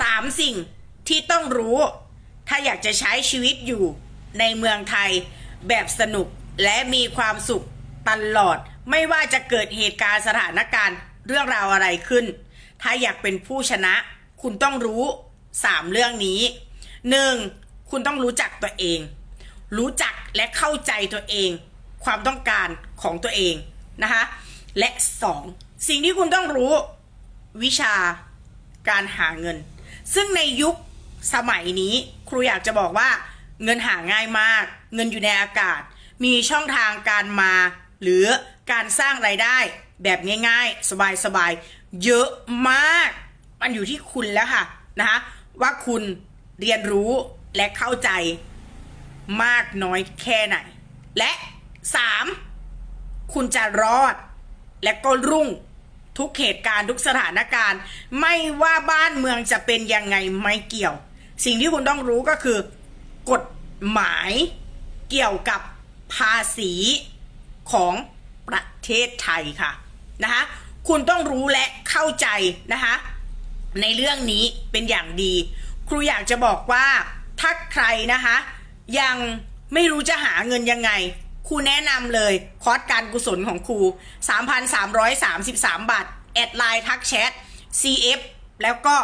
สามสิ่งที่ต้องรู้ ถ้าอยากจะใช้ชีวิตอยู่ในเมืองไทยแบบสนุกและมีความสุขตลอด ไม่ว่าจะเกิดเหตุการณ์สถานการณ์เรื่องราวอะไรขึ้น ถ้าอยากเป็นผู้ชนะ คุณต้องรู้สามเรื่องนี้หนึ่งคุณต้องรู้จักตัวเอง รู้จักและเข้าใจตัวเอง ความต้องการของตัวเองนะคะและสองสิ่งที่คุณต้องรู้วิชาการหาเงิน ซึ่งในยุคสมัยนี้ครูอยากจะบอกว่า เงินหาง่ายมาก เงินอยู่ในอากาศ มีช่องทางการมา หรือการสร้างไรายได้แบบง่าย ๆ สบายๆ เยอะมาก มันอยู่ที่คุณแล้วค่ะนะคะว่าคุณเรียนรู้และเข้าใจมากน้อยแค่ไหน และสามคุณจะรอดและก็รุ่ง ทุกเหตุการณ์ทุกสถานการณ์ ไม่ว่าบ้านเมืองจะเป็นยังไงไม่เกี่ยว สิ่งที่คุณต้องรู้ก็คือกฎหมายเกี่ยวกับภาษีของประเทศไทยค่ะนะคะคุณต้องรู้และเข้าใจนะคะในเรื่องนี้เป็นอย่างดี ครูอยากจะบอกว่าถ้าใครนะคะยังไม่รู้จะหาเงินยังไง ครูแนะนำเลยคอร์สการกุศลของครู 3,333 บาท แอดไลน์ทักแชท CF แล้วก็